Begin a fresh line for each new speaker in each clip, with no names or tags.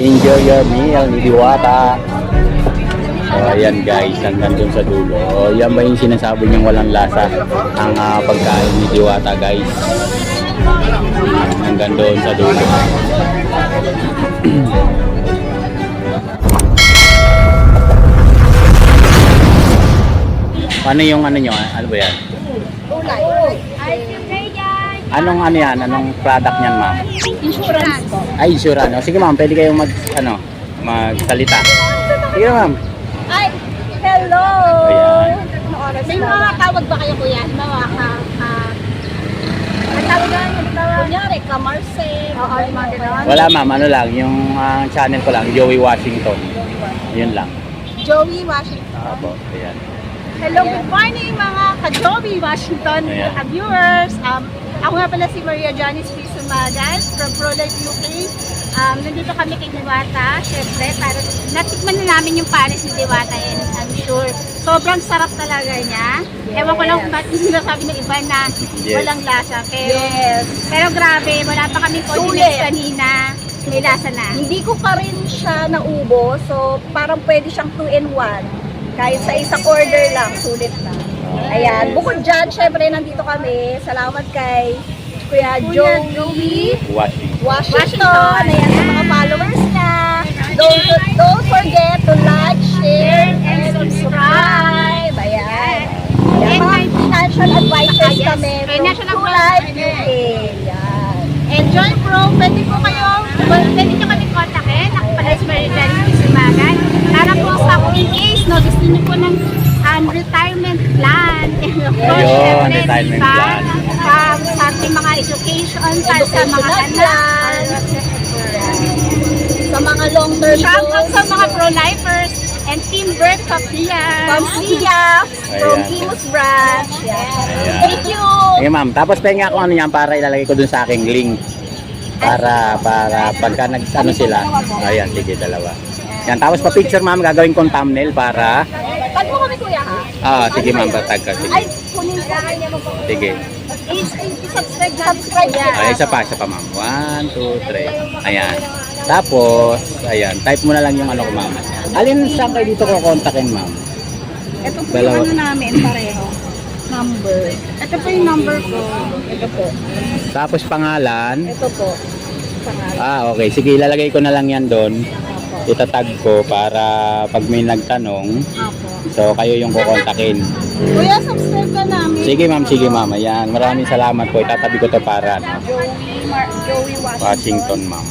Enjoy your meal ni Diwata. So, ayan guys, hanggang dun sa dulo. O, yan ba yung sinasabi niyang walang lasa? Ang ah, pagkain ni Diwata guys. Hanggang doon sa dulo. Ano yung ano nyo? Ano ba yan? Anong ano yan? Anong product niyan ma'am?
Insurance po.
Ay, insurance. O, sige ma'am, pwede kayong mag, ano, magsalita. Sige ma'am.
Ay, hello!
Ayan.
May mga tawag ba kayo kuya? Halimbawa ka, ka, ang tawag niya, halimbawa, kunyari, ka Marce, Oo, yung mga gano'n.
Wala ma'am, ano lang, yung ah, channel ko lang, Joey Washington. Yun lang.
Joey Washington.
Apo, ayan.
Hello, good morning mga ka-Joey Washington
Ayan.
viewers. Um, ako nga pala si Maria Janice P. Sumagan from ProLife UK. Um, nandito kami kay Diwata, syempre, para natikman na namin yung panis ni Diwata and I'm sure sobrang sarap talaga niya. Ewan ko lang kung ba't sinasabi ng iba na
Yes.
walang lasa. Pero, pero grabe, wala pa kami condiments kanina. May lasa na.
Hindi ko pa rin siya naubo, so parang pwede siyang 2 in 1. Kahit sa isang order lang, sulit na. Ayan, bukod dyan, syempre nandito kami. Salamat kay Kuya
Kuya
Joey
Washington.
Washington.
Washington.
Ayan, sa mga followers niya. Don't, don't forget to like, share, and subscribe. Ayan. Ayan,
And
mga financial advisors kami. from
advisors.
Life UK. Ayan.
Enjoy Pro, pwede po kayo, pwede nyo kami kontakin. Ako pala si Janice Sumagan. Para po sa in case, no, gusto nyo po ng um, retirement plan. And of course,
Ayun,
syempre,
retirement
diba,
plan.
um, sa ating mga education, para sa mga anak.
Sa mga long-term
Shout out sa mga pro-lifers and Team Birth Kapia.
From Sia, from
Ayan.
Imus Branch. Thank you!
Sige ma'am, tapos pengen ako ano yan para ilalagay ko dun sa aking link. Para, para pagka nag, ano sila. Ayan, sige, dalawa. Yan, tapos pa picture ma'am, gagawin kong thumbnail para,
Tag mo kami kuya ha?
Ah, sige ma'am, patag ka,
Ay,
sige.
kunin kanya mo po.
Sige.
I-subscribe subscribe niya.
Ay, isa pa, isa pa ma'am. One, two, three. Ayan. Tapos, ayan, type mo na lang yung ano ko ma'am. Alin saan kayo dito ko kontakin ma'am?
Ito po
Dalawa.
yung ano namin pareho. Number. Ito po yung number ko. Ito po.
Tapos pangalan.
Ito po. Pangalan.
Ah, okay. Sige, ilalagay ko na lang yan doon.
Apo.
Itatag ko para pag may nagtanong,
Apo.
So kayo yung kukontakin.
Kuya, subscribe ka namin.
Sige ma'am, sige ma'am. Ayan, maraming salamat po. Itatabi ko to para no?
Joey, Mar- Joey Washington.
Washington ma'am.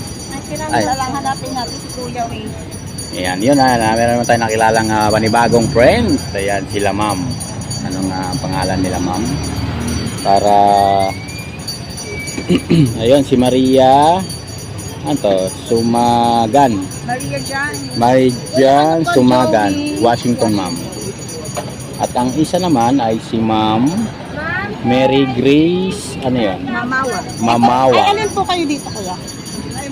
Ay. lang hanapin natin si Kuya Ray.
Ayan, yun na. na meron naman tayo nakilalang uh, panibagong friend. Ayan, sila ma'am. Anong ah, pangalan nila ma'am? Para... Ayun, si Maria... Ano to? Sumagan.
Maria Jan.
Marijan
Ano to,
Sumagan? Washington ma'am. At ang isa naman ay si ma'am Mary Grace, ano yan?
Mamawa.
Mamawa.
Ay, alin po kayo dito, Kuya?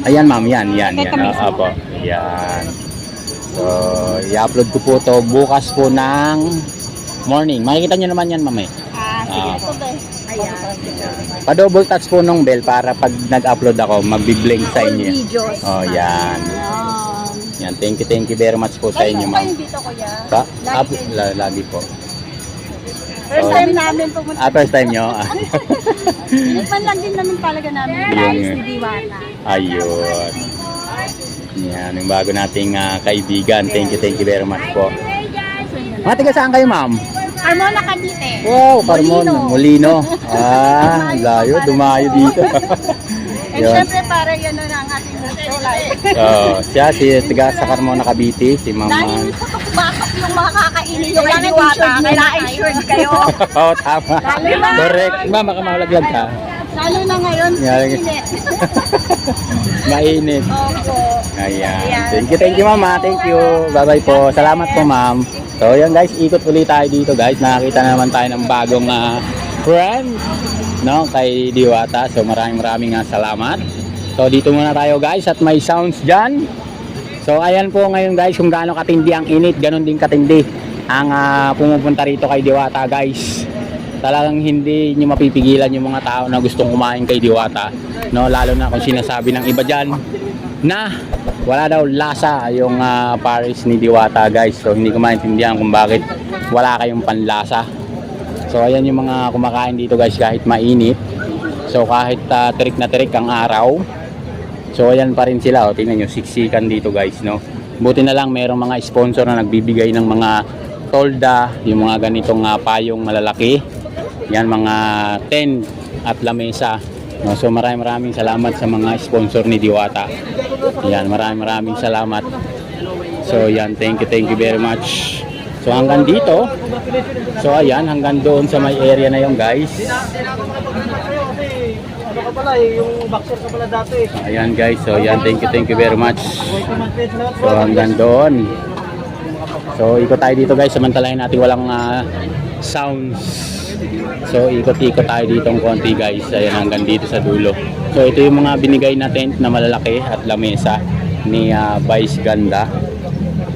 Ayan ma'am, yan, yan, yan.
Ito mismo.
Ah, Apo, yan. So, i-upload ko po to bukas po ng morning. Makikita nyo naman yan ma'am eh.
Ah, sige
Ah.
po ba? Ayan.
Pa-double touch po nung bell para pag nag-upload ako, magbi-blink sa
All
inyo.
videos.
Oh, yan. Yan, thank you, thank you very much po sa
Ay,
inyo ma'am.
dito, Kuya?
Pa,
Lagi
up,
kayo.
la- lagi po.
First
Oh.
time namin pumunta.
Ah, first time nyo? Ah,
Tinikman lang din namin talaga namin yung
Yun
rice ni Diwata.
Ayun. Yan, yung bago nating ah, kaibigan. Thank you, thank you very much po. Mga taga saan kayo, ma'am?
Carmona Cavite.
Wow, Carmon,
Molino.
Molino. Ah, layo, dumayo dito.
And
Yun.
syempre, para yan na ang ating pro life.
Oh, siya si taga sa Carmona Cavite, si Ma'am.
Dahil
ah.
sa bakap yung makakainin yung
Kailangan
Diwata, kailangan insured kayo.
Oo, tama.
Lalo na.
Correct. Ma'am, baka maulaglag ka.
Lalo na ngayon,
Yan.
init.
Mainit.
Opo.
Ayan. Thank you, thank you, mama. Thank you. Bye-bye po. Salamat po, ma'am. So, yan guys, ikot ulit tayo dito, guys. Nakakita na naman tayo ng bagong ah, friend, no, kay Diwata. So, maraming maraming ah, salamat. So, dito muna tayo, guys, at may sounds dyan. So, ayan po ngayon, guys, kung gaano katindi ang init, ganun din katindi ang ah, pumupunta rito kay Diwata, guys. Talagang hindi nyo mapipigilan yung mga tao na gustong kumain kay Diwata. No, lalo na kung sinasabi ng iba dyan na wala daw lasa yung ah, Paris ni Diwata guys. So hindi ko maintindihan kung bakit wala kayong panlasa. So ayan yung mga kumakain dito guys kahit mainit. So kahit ah, tirik na tirik ang araw. So ayan pa rin sila. O, tingnan nyo, siksikan dito guys. No? Buti na lang merong mga sponsor na nagbibigay ng mga tolda, yung mga ganitong ah, payong malalaki. Yan mga tent at lamesa. No, so maraming maraming salamat sa mga sponsor ni Diwata. Yan, maraming maraming salamat. So yan, thank you, thank you very much. So hanggang dito. So ayan, hanggang doon sa may area na yon guys.
Ano.
Ayan guys, so yan, thank you, thank you very much. So hanggang doon. So ikot tayo dito guys, samantalahin natin walang ah, sounds. So ikot-ikot tayo dito ng konti guys, ayan hanggang dito sa dulo. So ito yung mga binigay na tent na malalaki at lamesa ni ah, Vice Ganda.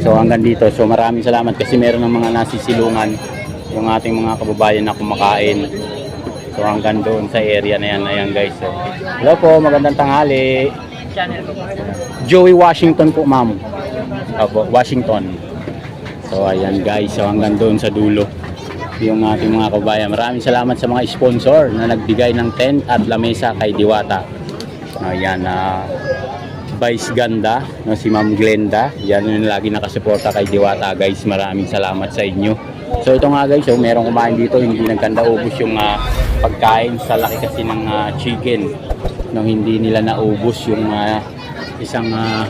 So hanggang dito, so maraming salamat kasi meron ng mga nasisilungan yung ating mga kababayan na kumakain. So hanggang doon sa area na yan, ayan guys. So, hello po, magandang tanghali. Joey Washington po ma'am. Opo, Washington. So ayan guys, so hanggang doon sa dulo yung ating mga kabayan. Maraming salamat sa mga sponsor na nagbigay ng tent at lamesa kay Diwata. Ayan, na Vice Ganda, no, si Ma'am Glenda. Yan yung lagi nakasuporta kay Diwata guys. Maraming salamat sa inyo. So ito nga guys, so merong kumain dito, hindi nagkanda ubos yung ah, pagkain sa laki kasi ng ah, chicken. No, hindi nila naubos yung ah, isang ah,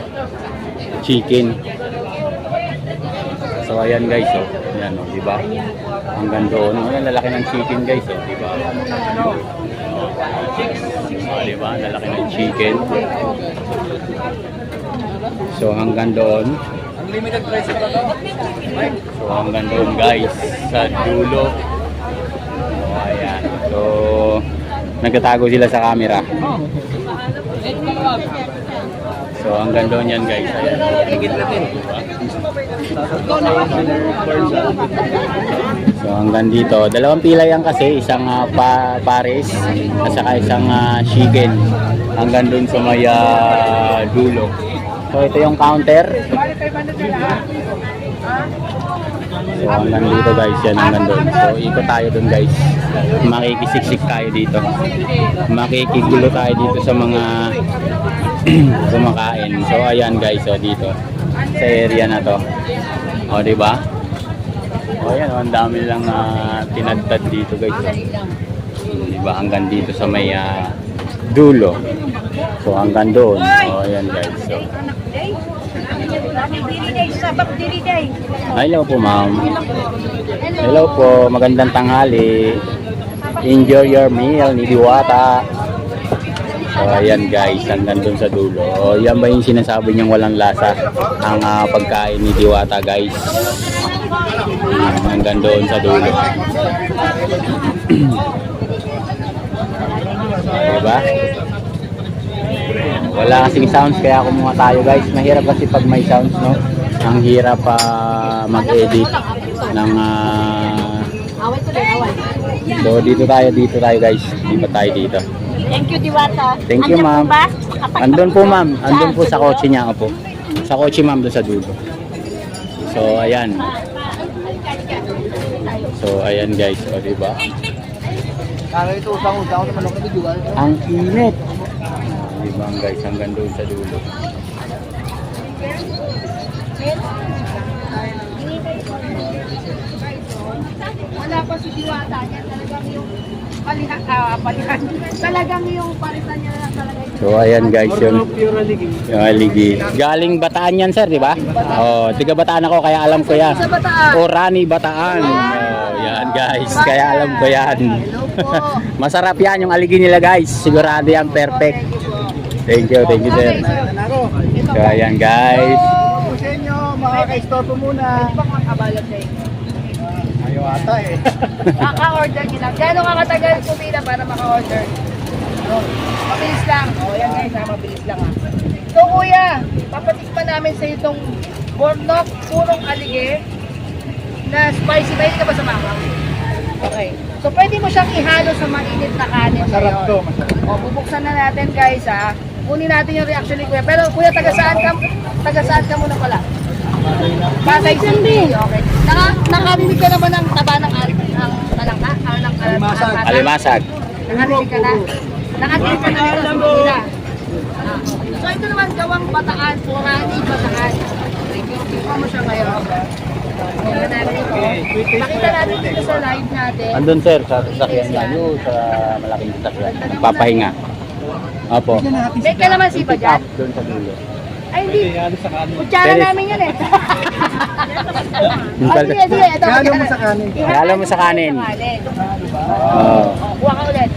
chicken. So ayan guys, oh. Ayan, oh, di ba? Hanggang doon. Oh, Ayan, lalaki ng chicken guys, oh, di ba? Oh, di ba? Lalaki ng chicken. So hanggang doon.
Unlimited price ba to?
So hanggang doon guys, sa dulo. So ayan. So nagtatago sila sa camera. So hanggang doon yan guys. Ayan. So hanggang dito, dalawang pila yan kasi, isang ah, pa pares at saka isang ah, chicken hanggang dun sa may ah, dulo. So ito yung counter. So hanggang dito guys, yan hanggang dun. So ikot tayo dun guys. Makikisiksik tayo dito. Makikigulo tayo dito sa mga kumakain. So ayan guys, so dito sa area na to. O di ba? O yan, oh, ang dami lang uh, tinadtad dito guys. Oh. Di ba hanggang dito sa may ah, dulo. So hanggang doon. O yan guys. So, hello po ma'am. Hello po, magandang tanghali. Enjoy your meal ni Diwata. So ayan guys, hanggang doon sa dulo. O yan ba yung sinasabi niyang walang lasa ang ah, pagkain ni Diwata guys. Ayan, hanggang doon sa dulo. diba? Wala kasing sounds kaya kumuha tayo guys. Mahirap kasi pag may sounds no. Ang hirap pa mag-edit ng ah, So dito tayo, dito tayo guys. Dito tayo dito.
Thank you, Diwata.
Thank you, ma'am. Andun po ma'am, andun po sa kotse niya po. Sa kotse ma'am doon sa dulo. So ayan. So ayan guys, o di ba?
Kaya ito usang-usang naman ako dito.
Ang init. Ba guys, hanggang doon sa dulo.
Wala pa si Diwata niya. Talagang yung palihan, ah, palihan. Talagang yung palitan niya talaga yung
So ayan guys, yun.
Pure aligi.
Yung aligi. Galing Bataan yan sir, di ba? Oh, tiga Bataan ako kaya alam ko yan. Orani Bataan. Oh, yan guys, kaya alam ko yan. Masarap yan yung aligi nila guys. Sigurado yan perfect. Thank you, thank you sir. So ayan guys.
Hello sa inyo, mga ka-store po muna. Ayaw ata eh.
Maka-order nyo lang. Gano'n ka katagal pumila para maka-order? No. Mabilis lang. O, oh, yan guys ha, mabilis lang ha. So kuya, papatikman namin sa itong bornok purong alige na spicy. Mahilig ka ba sa mama? Okay. So pwede mo siyang ihalo sa mainit na kanin
Masarap to, masarap.
O, bubuksan na natin guys ha.
Kunin natin yung reaction ni Kuya. Pero Kuya, taga saan ka? Taga saan ka muna pala? Pasay City. Okay. Naka, nakarinig ka naman ng taba ng, ng, ng talangka? Ah, ng, uh,
Alimasag.
Alimasag.
Nakarinig ka na? Nakatinig ka na dito sa Manila. Ah. So ito naman gawang bataan, Purani Bataan. Tingnan mo siya ngayon. Pakita natin dito sa live natin.
Andun sir, sa sasakyan niya. Yun, sa malaking sasakyan. Nagpapahinga. Opo.
May kalamansi ba dyan?
Doon sa dulo.
Ay, hindi. Kutsara namin yun eh. Ah, sige, sige. Ito,
Gano'n mo sa kanin.
Lalo mo sa kanin.
Kanin.
Oo.
Oh, kuha ka ulit.